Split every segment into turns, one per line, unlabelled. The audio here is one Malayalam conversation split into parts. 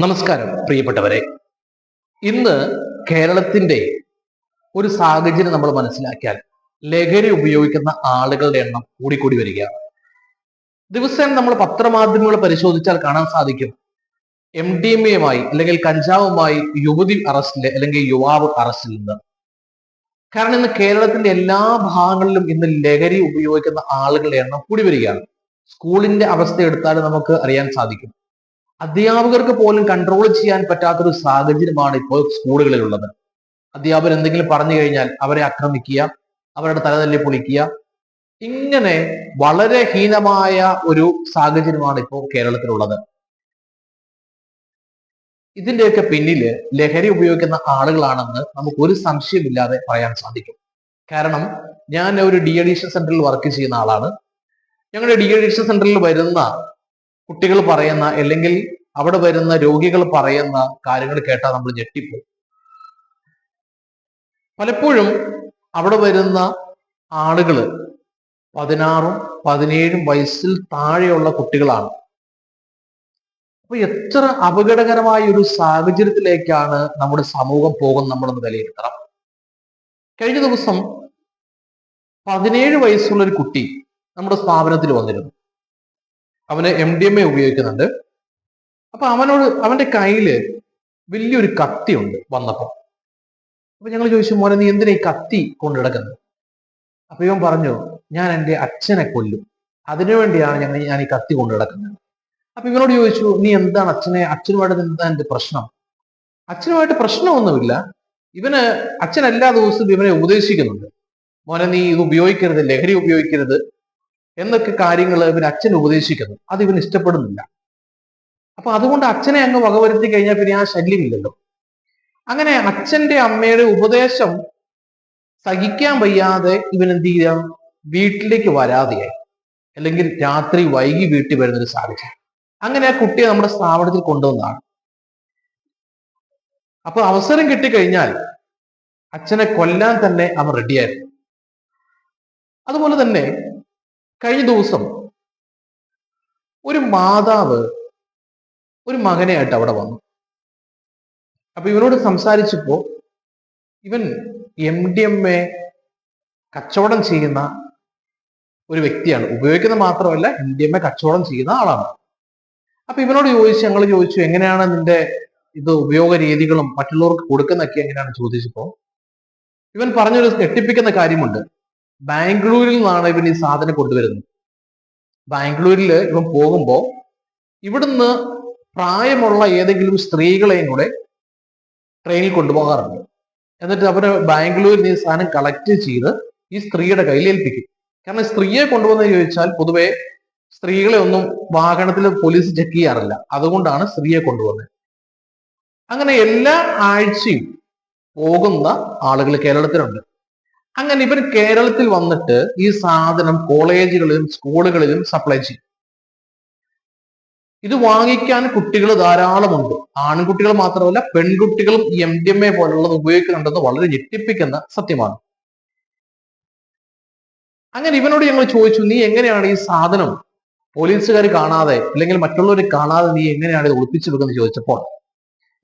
നമസ്കാരം പ്രിയപ്പെട്ടവരെ. ഇന്ന് കേരളത്തിന്റെ ഒരു സാഹചര്യം നമ്മൾ മനസ്സിലാക്കിയാൽ ലഹരി ഉപയോഗിക്കുന്ന ആളുകളുടെ എണ്ണം കൂടിക്കൂടി വരികയാണ് ദിവസേന നമ്മൾ പത്രമാധ്യമങ്ങൾ പരിശോധിച്ചാൽ കാണാൻ സാധിക്കും. എം ഡി എം എയുമായി അല്ലെങ്കിൽ കഞ്ചാവുമായി യുവതി അറസ്റ്റിൽ അല്ലെങ്കിൽ യുവാവ് അറസ്റ്റിൽ നിന്ന്. കാരണം ഇന്ന് കേരളത്തിന്റെ എല്ലാ ഭാഗങ്ങളിലും ഇന്ന് ലഹരി ഉപയോഗിക്കുന്ന ആളുകളുടെ എണ്ണം കൂടി വരികയാണ്. സ്കൂളിന്റെ അവസ്ഥ എടുത്താൽ നമുക്ക് അറിയാൻ സാധിക്കും. അധ്യാപകർക്ക് പോലും കൺട്രോൾ ചെയ്യാൻ പറ്റാത്തൊരു സാഹചര്യമാണ് ഇപ്പോൾ സ്കൂളുകളിലുള്ളത്. അധ്യാപകർ എന്തെങ്കിലും പറഞ്ഞു കഴിഞ്ഞാൽ അവരെ ആക്രമിക്കുക അവരുടെ തലതല്ലി പൊളിക്കുക. ഇങ്ങനെ വളരെ ഹീനമായ ഒരു സാഹചര്യമാണ് ഇപ്പോൾ കേരളത്തിലുള്ളത്. ഇതിന്റെയൊക്കെ പിന്നിൽ ലഹരി ഉപയോഗിക്കുന്ന ആളുകളാണെന്ന് നമുക്ക് ഒരു സംശയമില്ലാതെ പറയാൻ സാധിക്കും. കാരണം ഞാൻ ഒരു ഡി അഡീഷൻ സെന്ററിൽ വർക്ക് ചെയ്യുന്ന ആളാണ്. ഞങ്ങളുടെ ഡി അഡീഷൻ സെന്ററിൽ വരുന്ന കുട്ടികൾ പറയുന്ന അല്ലെങ്കിൽ അവിടെ വരുന്ന രോഗികൾ പറയുന്ന കാര്യങ്ങൾ കേട്ടാൽ നമ്മൾ ഞെട്ടിപ്പോകും പലപ്പോഴും അവിടെ വരുന്ന ആളുകൾ പതിനാറും പതിനേഴും വയസ്സിൽ താഴെയുള്ള കുട്ടികളാണ്. അപ്പൊ എത്ര അപകടകരമായ ഒരു സാഹചര്യത്തിലേക്കാണ് നമ്മുടെ സമൂഹം പോകുന്നത് നമ്മളൊന്ന് വിലയിരുത്തണം. കഴിഞ്ഞ ദിവസം പതിനേഴ് വയസ്സുള്ള ഒരു കുട്ടി നമ്മുടെ സ്ഥാപനത്തിൽ വന്നിരുന്നു. അവന് എം ഡി എം എ ഉപയോഗിക്കുന്നുണ്ട്. അപ്പൊ അവനോട് അവന്റെ കയ്യിൽ വലിയൊരു കത്തി ഉണ്ട് വന്നപ്പോ. അപ്പൊ ഞങ്ങൾ ചോദിച്ചു മോനെ നീ എന്തിനാ ഈ കത്തി കൊണ്ടു കിടക്കുന്നത് അപ്പൊ ഇവൻ പറഞ്ഞു ഞാൻ എന്റെ അച്ഛനെ കൊല്ലും. അതിനുവേണ്ടിയാണ് ഞങ്ങൾ ഞാൻ ഈ കത്തി കൊണ്ടു കിടക്കുന്നത് അപ്പൊ ഇവനോട് ചോദിച്ചു നീ എന്താണ് അച്ഛനെ അച്ഛനുമായിട്ട് എന്താ എന്റെ പ്രശ്നം? അച്ഛനുമായിട്ട് പ്രശ്നമൊന്നുമില്ല. ഇവന് അച്ഛൻ എല്ലാ ദിവസവും ഇവനെ ഉപദേശിക്കുന്നുണ്ട്. മോനെ നീ ഇത് ഉപയോഗിക്കരുത് ലഹരി ഉപയോഗിക്കരുത്. എന്നൊക്കെ കാര്യങ്ങൾ ഇവൻ അച്ഛൻ ഉപദേശിക്കുന്നു. അത് ഇവൻ ഇഷ്ടപ്പെടുന്നില്ല. അപ്പൊ അതുകൊണ്ട് അച്ഛനെ അങ്ങ് വകവരുത്തി കഴിഞ്ഞാൽ പിന്നെ ആ ശല്യമില്ലല്ലോ. അങ്ങനെ അച്ഛന്റെ അമ്മയുടെ ഉപദേശം സഹിക്കാൻ വയ്യാതെ ഇവൻ എന്ത് ചെയ്യാം വീട്ടിലേക്ക് വരാതെയായി. അല്ലെങ്കിൽ രാത്രി വൈകി വീട്ടിൽ വരുന്ന ഒരു സാഹചര്യം. അങ്ങനെ ആ കുട്ടിയെ നമ്മുടെ സ്ഥാപനത്തിൽ കൊണ്ടുവന്നതാണ്. അപ്പൊ അവസരം കിട്ടിക്കഴിഞ്ഞാൽ അച്ഛനെ കൊല്ലാൻ തന്നെ അവൻ റെഡിയായിരുന്നു അതുപോലെ തന്നെ കഴിഞ്ഞ ദിവസം ഒരു മാതാവ് ഒരു മകനെയായിട്ട് അവിടെ വന്നു. അപ്പൊ ഇവനോട് സംസാരിച്ചപ്പോ ഇവൻ എം ഡി എം എ കച്ചവടം ചെയ്യുന്ന ഒരു വ്യക്തിയാണ്. ഉപയോഗിക്കുന്ന മാത്രമല്ല എം ഡി എം എ കച്ചവടം ചെയ്യുന്ന ആളാണ്. അപ്പൊ ഇവനോട് ചോദിച്ചു ഞങ്ങൾ ചോദിച്ചു എങ്ങനെയാണ് നിന്റെ ഇത് ഉപയോഗ രീതികളും മറ്റുള്ളവർക്ക് കൊടുക്കുന്നൊക്കെ എങ്ങനെയാണ് ചോദിച്ചപ്പോ ഇവൻ പറഞ്ഞൊരു ഞെട്ടിപ്പിക്കുന്ന കാര്യമുണ്ട്. ബാംഗ്ലൂരിൽ നിന്നാണ് ഇവൻ ഈ സാധനം കൊണ്ടുവരുന്നത്. ബാംഗ്ലൂരിൽ ഇവൻ പോകുമ്പോൾ ഇവിടുന്ന് പ്രായമുള്ള ഏതെങ്കിലും സ്ത്രീകളെയും കൂടെ ട്രെയിനിൽ കൊണ്ടുപോകാറുണ്ട്. എന്നിട്ട് അവർ ബാംഗ്ലൂരിൽ ഈ സാധനം കളക്ട് ചെയ്ത് ഈ സ്ത്രീയുടെ കയ്യിൽ ഏൽപ്പിക്കും. കാരണം സ്ത്രീയെ കൊണ്ടുവന്ന് ചോദിച്ചാൽ പൊതുവെ സ്ത്രീകളെ ഒന്നും വാഹനത്തിൽ പോലീസ് ചെക്ക് ചെയ്യാറില്ല. അതുകൊണ്ടാണ് സ്ത്രീയെ കൊണ്ടുവന്നത്. അങ്ങനെ എല്ലാ ആഴ്ചയും പോകുന്ന ആളുകൾ കേരളത്തിലുണ്ട്. അങ്ങനെ ഇവർ കേരളത്തിൽ വന്നിട്ട് ഈ സാധനം കോളേജുകളിലും സ്കൂളുകളിലും സപ്ലൈ ചെയ്യും. ഇത് വാങ്ങിക്കാൻ കുട്ടികൾ ധാരാളമുണ്ട്. ആൺകുട്ടികൾ മാത്രമല്ല പെൺകുട്ടികളും ഈ എം ഡി എം എ പോലുള്ളത് ഉപയോഗിക്കുന്നുണ്ടെന്ന് വളരെ ഞെട്ടിപ്പിക്കുന്ന സത്യമാണ്. അങ്ങനെ ഇവനോട് ഞങ്ങൾ ചോദിച്ചു നീ എങ്ങനെയാണ് ഈ സാധനം പോലീസുകാർ കാണാതെ അല്ലെങ്കിൽ മറ്റുള്ളവർ കാണാതെ നീ എങ്ങനെയാണ് ഇത് ഒളിപ്പിച്ചു വെക്കുന്നത് ചോദിച്ചപ്പോൾ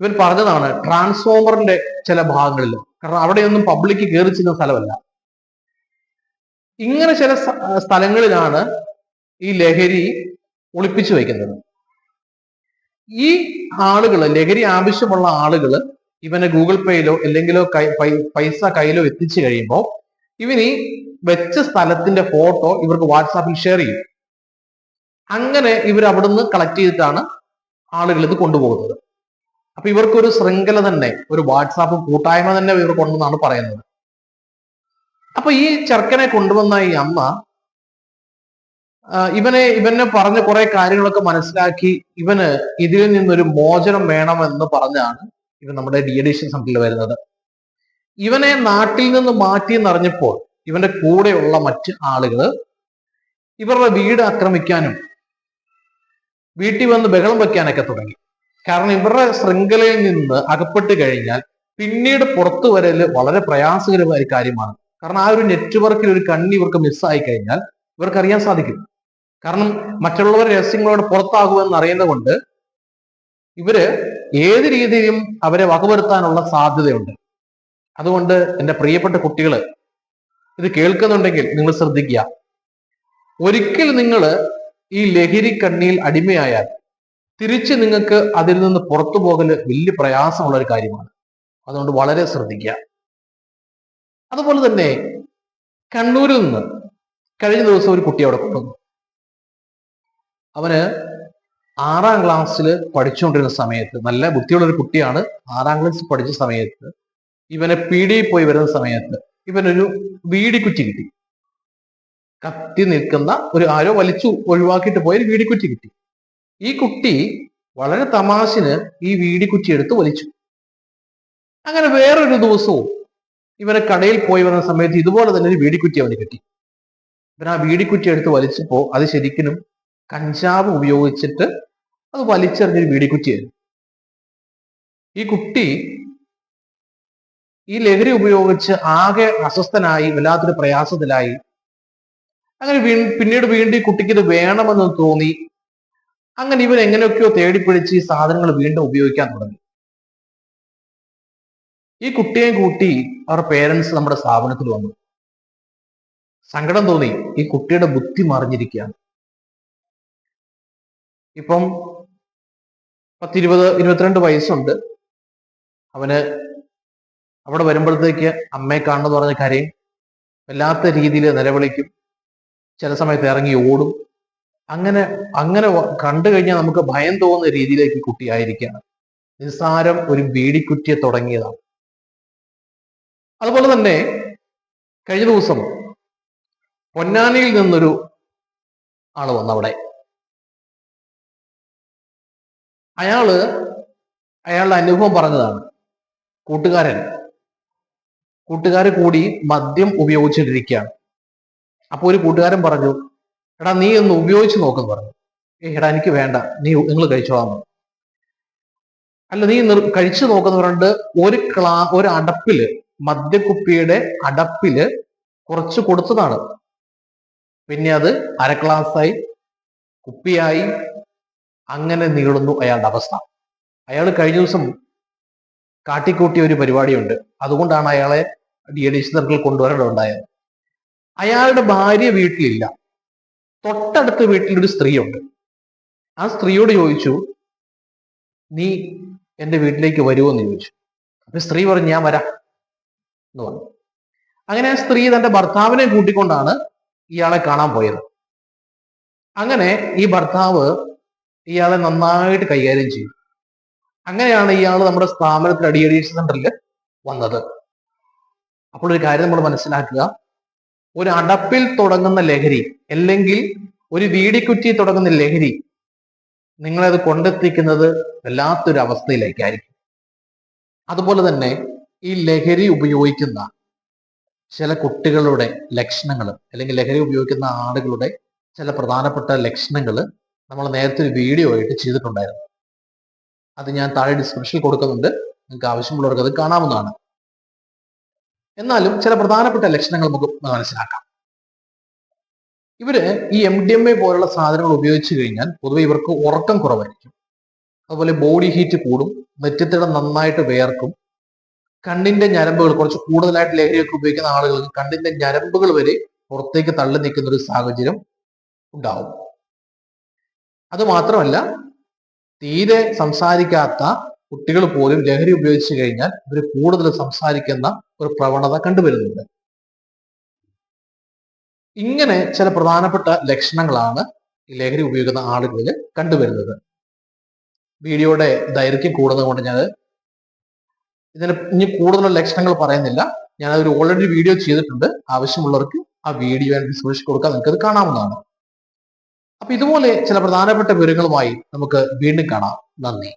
ഇവൻ പറഞ്ഞതാണ് ട്രാൻസ്ഫോമറിന്റെ ചില ഭാഗങ്ങളിൽ കാരണം അവിടെയൊന്നും പബ്ലിക് കയറി ചെല്ലുന്ന സ്ഥലമല്ല. ഇങ്ങനെ ചില സ്ഥലങ്ങളിലാണ് ഈ ലഹരി ഒളിപ്പിച്ചു വയ്ക്കുന്നത്. ഈ ആളുകൾ ലഹരി ആവശ്യമുള്ള ആളുകൾ ഇവനെ ഗൂഗിൾ പേയിലോ അല്ലെങ്കിലോ പൈസ കയ്യിലോ എത്തിച്ചു കഴിയുമ്പോൾ ഇവനീ വെച്ച സ്ഥലത്തിന്റെ ഫോട്ടോ ഇവർക്ക് വാട്സാപ്പിൽ ഷെയർ ചെയ്യും. അങ്ങനെ ഇവർ അവിടുന്ന് കളക്ട് ചെയ്തിട്ടാണ് ആളുകൾ ഇത് കൊണ്ടുപോകുന്നത്. അപ്പൊ ഇവർക്കൊരു ശൃംഖല തന്നെ ഒരു വാട്സാപ്പ് കൂട്ടായ്മ തന്നെ ഇവർ കൊണ്ടുവന്നാണ് പറയുന്നത്. അപ്പൊ ഈ ചെറുക്കനെ കൊണ്ടുവന്ന ഈ അമ്മ ഇവനെ ഇവനെ പറഞ്ഞ കുറെ കാര്യങ്ങളൊക്കെ മനസ്സിലാക്കി ഇവന് ഇതിൽ നിന്നൊരു മോചനം വേണമെന്ന് പറഞ്ഞാണ് ഇവൻ നമ്മുടെ ഡി എഡിഷൻ സെന്ററിൽ വരുന്നത്. ഇവനെ നാട്ടിൽ നിന്ന് മാറ്റി എന്നറിഞ്ഞപ്പോൾ ഇവന്റെ കൂടെയുള്ള മറ്റ് ആളുകൾ ഇവരുടെ വീട് ആക്രമിക്കാനും വീട്ടിൽ വന്ന് ബഹളം വെക്കാനൊക്കെ തുടങ്ങി. കാരണം ഇവരുടെ ശൃംഖലയിൽ നിന്ന് അകപ്പെട്ട് കഴിഞ്ഞാൽ പിന്നീട് പുറത്തു വരൽ വളരെ പ്രയാസകരമായ ഒരു കാര്യമാണ്. കാരണം ആ ഒരു നെറ്റ്വർക്കിൽ ഒരു കണ്ണി ഇവർക്ക് മിസ്സായി കഴിഞ്ഞാൽ ഇവർക്ക് അറിയാൻ സാധിക്കും. കാരണം മറ്റുള്ളവർ രഹസ്യങ്ങളോട് പുറത്താകുമെന്ന് അറിയുന്നത് കൊണ്ട് ഇവർ ഏത് രീതിയിലും അവരെ വകവരുത്താനുള്ള സാധ്യതയുണ്ട്. അതുകൊണ്ട് എന്റെ പ്രിയപ്പെട്ട കുട്ടികൾ ഇത് കേൾക്കുന്നുണ്ടെങ്കിൽ നിങ്ങൾ ശ്രദ്ധിക്കുക. ഒരിക്കൽ നിങ്ങൾ ഈ ലഹരി കണ്ണിയിൽ അടിമയായാൽ തിരിച്ച് നിങ്ങൾക്ക് അതിൽ നിന്ന് പുറത്തു പോകൽ വലിയ പ്രയാസമുള്ള ഒരു കാര്യമാണ്. അതുകൊണ്ട് വളരെ ശ്രദ്ധിക്കുക. അതുപോലെ തന്നെ കണ്ണൂരിൽ നിന്ന് കഴിഞ്ഞ ദിവസം ഒരു കുട്ടി അവിടെ കൊണ്ടുവന്നു. അവന് ആറാം ക്ലാസ്സിൽ പഠിച്ചുകൊണ്ടിരുന്ന സമയത്ത് നല്ല ബുദ്ധിയുള്ള ഒരു കുട്ടിയാണ് ആറാം ക്ലാസ് പഠിച്ച സമയത്ത് ഇവനെ പീടിയിൽ പോയി വരുന്ന സമയത്ത് ഇവനൊരു വീടിക്കുറ്റി കിട്ടി. കത്തി നിൽക്കുന്ന ഒരു ആരോ വലിച്ചു ഒഴിവാക്കിയിട്ട് പോയ ഒരു വീടിക്കുറ്റി കിട്ടി. ഈ കുട്ടി വളരെ തമാശന് ഈ വീടിക്കുറ്റി എടുത്ത് വലിച്ചു. അങ്ങനെ വേറൊരു ദിവസവും ഇവനെ കടയിൽ പോയി വന്ന സമയത്ത് ഇതുപോലെ തന്നെ ഒരു വീടിക്കുറ്റി അവന് കിട്ടി. ഇവൻ ആ വീടിക്കുറ്റി എടുത്ത് വലിച്ചപ്പോ അത് ശരിക്കും കഞ്ചാവ് ഉപയോഗിച്ചിട്ട് അത് വലിച്ചെറിഞ്ഞൊരു വീടിക്കുറ്റിയായിരുന്നു ഈ കുട്ടി ഈ ലഹരി ഉപയോഗിച്ച് ആകെ അസ്വസ്ഥനായി വല്ലാത്തൊരു പ്രയാസത്തിലായി. അങ്ങനെ പിന്നീട് വീണ്ടും ഈ കുട്ടിക്ക് ഇത് വേണമെന്ന് തോന്നി. അങ്ങനെ ഇവർ എങ്ങനെയൊക്കെയോ തേടിപ്പിടിച്ച് ഈ സാധനങ്ങൾ വീണ്ടും ഉപയോഗിക്കാൻ തുടങ്ങി. ഈ കുട്ടിയെ കൂട്ടി അവരുടെ പേരൻസ് നമ്മുടെ സ്ഥാപനത്തിൽ വന്നു. സങ്കടം തോന്നി. ഈ കുട്ടിയുടെ ബുദ്ധി മറിഞ്ഞിരിക്കുകയാണ്. ഇപ്പം പത്തിരുപത് ഇരുപത്തിരണ്ട് വയസ്സുണ്ട്. അവന് അവിടെ വരുമ്പോഴത്തേക്ക് അമ്മയെ കാണണമെന്ന് പറഞ്ഞ കരയും വല്ലാത്ത രീതിയിൽ നിലവിളിക്കും. ചില സമയത്ത് ഇറങ്ങി ഓടും. അങ്ങനെ അങ്ങനെ കണ്ടു കഴിഞ്ഞാൽ നമുക്ക് ഭയം തോന്നുന്ന രീതിയിലേക്ക് കുട്ടി നിസ്സാരം ഒരു ബീഡിക്കുറ്റിയെ തുടങ്ങിയതാണ്. അതുപോലെ തന്നെ കഴിഞ്ഞ ദിവസം പൊന്നാനിയിൽ നിന്നൊരു ആൾ വന്നവിടെ അയാൾ അയാളുടെ അനുഭവം പറഞ്ഞതാണ്. കൂട്ടുകാരൻ കൂട്ടുകാർ കൂടി മദ്യം ഉപയോഗിച്ചിട്ടിരിക്കുകയാണ്. അപ്പോൾ ഒരു കൂട്ടുകാരൻ പറഞ്ഞു എടാ നീ ഒന്ന് ഉപയോഗിച്ച് നോക്കുന്നു പറഞ്ഞു. എടാ എനിക്ക് വേണ്ട. നീ നിങ്ങൾ കഴിച്ചോളാം. അല്ല നീ കഴിച്ചു നോക്കുന്ന ഒരു ക്ലാ ഒരു അടപ്പിൽ മദ്യക്കുപ്പിയുടെ അടപ്പിൽ കുറച്ച് കൊടുത്തതാണ്. പിന്നെ അത് അര ഗ്ലാസ്സായി കുപ്പിയായി അങ്ങനെ നീളുന്നു അയാളുടെ അവസ്ഥ. അയാൾ കഴിഞ്ഞ ദിവസം കാട്ടിക്കൂട്ടിയ ഒരു പരിപാടിയുണ്ട്. അതുകൊണ്ടാണ് അയാളെ ഡി സർക്കിൾ കൊണ്ടുവരേണ്ടതുണ്ടായത് അയാളുടെ ഭാര്യ വീട്ടിലില്ല. തൊട്ടടുത്ത വീട്ടിലൊരു സ്ത്രീയുണ്ട്. ആ സ്ത്രീയോട് ചോദിച്ചു നീ എന്റെ വീട്ടിലേക്ക് വരുമോ എന്ന് ചോദിച്ചു. അപ്പൊ സ്ത്രീ പറഞ്ഞു ഞാൻ വരാം. എന്ന് പറഞ്ഞു. അങ്ങനെ ആ സ്ത്രീ തന്റെ ഭർത്താവിനെ കൂട്ടിക്കൊണ്ടാണ് ഇയാളെ കാണാൻ പോയത്. അങ്ങനെ ഈ ഭർത്താവ് ഇയാളെ നന്നായിട്ട് കൈകാര്യം ചെയ്തു. അങ്ങനെയാണ് ഇയാൾ നമ്മുടെ സ്ഥാപനത്തിൽ അടിയടി സെന്ററിൽ വന്നത്. അപ്പോൾ ഒരു കാര്യം നമ്മൾ മനസ്സിലാക്കുക ഒരു അടപ്പിൽ തുടങ്ങുന്ന ലഹരി അല്ലെങ്കിൽ ഒരു വീടിക്കുറ്റി തുടങ്ങുന്ന ലഹരി നിങ്ങളത് കൊണ്ടെത്തിക്കുന്നത് വല്ലാത്തൊരു അവസ്ഥയിലേക്കായിരിക്കും. അതുപോലെ തന്നെ ഈ ലഹരി ഉപയോഗിക്കുന്ന ചില കുട്ടികളുടെ ലക്ഷണങ്ങൾ അല്ലെങ്കിൽ ലഹരി ഉപയോഗിക്കുന്ന ആളുകളുടെ ചില പ്രധാനപ്പെട്ട ലക്ഷണങ്ങൾ നമ്മൾ നേരത്തെ ഒരു വീഡിയോ ആയിട്ട് ചെയ്തിട്ടുണ്ടായിരുന്നു. അത് ഞാൻ താഴെ ഡിസ്ക്രിപ്ഷനിൽ കൊടുക്കുന്നുണ്ട്. നിങ്ങൾക്ക് ആവശ്യമുള്ളവർക്ക് അത് കാണാവുന്നതാണ്. എന്നാലും ചില പ്രധാനപ്പെട്ട ലക്ഷണങ്ങൾ നമുക്ക് മനസ്സിലാക്കാം. ഇവർ ഈ എം ഡി എം എ പോലുള്ള സാധനങ്ങൾ ഉപയോഗിച്ചു കഴിഞ്ഞാൽ പൊതുവെ ഇവർക്ക് ഉറക്കം കുറവായിരിക്കും. അതുപോലെ ബോഡി ഹീറ്റ് കൂടും നെറ്റിത്തടം നന്നായിട്ട് വേർക്കും. കണ്ണിന്റെ ഞരമ്പുകൾ കുറച്ച് കൂടുതലായിട്ട് ലഹരിയൊക്കെ ഉപയോഗിക്കുന്ന ആളുകൾക്ക് കണ്ണിന്റെ ഞരമ്പുകൾ വരെ പുറത്തേക്ക് തള്ളി നിൽക്കുന്ന ഒരു സാഹചര്യം ഉണ്ടാവും. അത് മാത്രമല്ല തീരെ സംസാരിക്കാത്ത കുട്ടികൾ പോലും ലഹരി ഉപയോഗിച്ചു കഴിഞ്ഞാൽ ഇവർ കൂടുതൽ സംസാരിക്കുന്ന ഒരു പ്രവണത കണ്ടുവരുന്നുണ്ട്. ഇങ്ങനെ ചില പ്രധാനപ്പെട്ട ലക്ഷണങ്ങളാണ് ഈ ലഹരി ഉപയോഗിക്കുന്ന ആളുകളിൽ കണ്ടുവരുന്നത്. വീഡിയോയുടെ ദൈർഘ്യം കൂടുന്നത് കൊണ്ട് ഞാൻ ഇതിന് ഇനി കൂടുതൽ ലക്ഷണങ്ങൾ പറയുന്നില്ല. ഞാൻ അതൊരു ഓൾറെഡി വീഡിയോ ചെയ്തിട്ടുണ്ട്. ആവശ്യമുള്ളവർക്ക് ആ വീഡിയോ ഡിസ്ക്രിപ്ഷൻ കൊടുക്കാൻ നിങ്ങൾക്ക് അത് കാണാവുന്നതാണ്. അപ്പൊ ഇതുപോലെ ചില പ്രധാനപ്പെട്ട വിവരങ്ങളുമായി നമുക്ക് വീണ്ടും കാണാം. നന്ദി.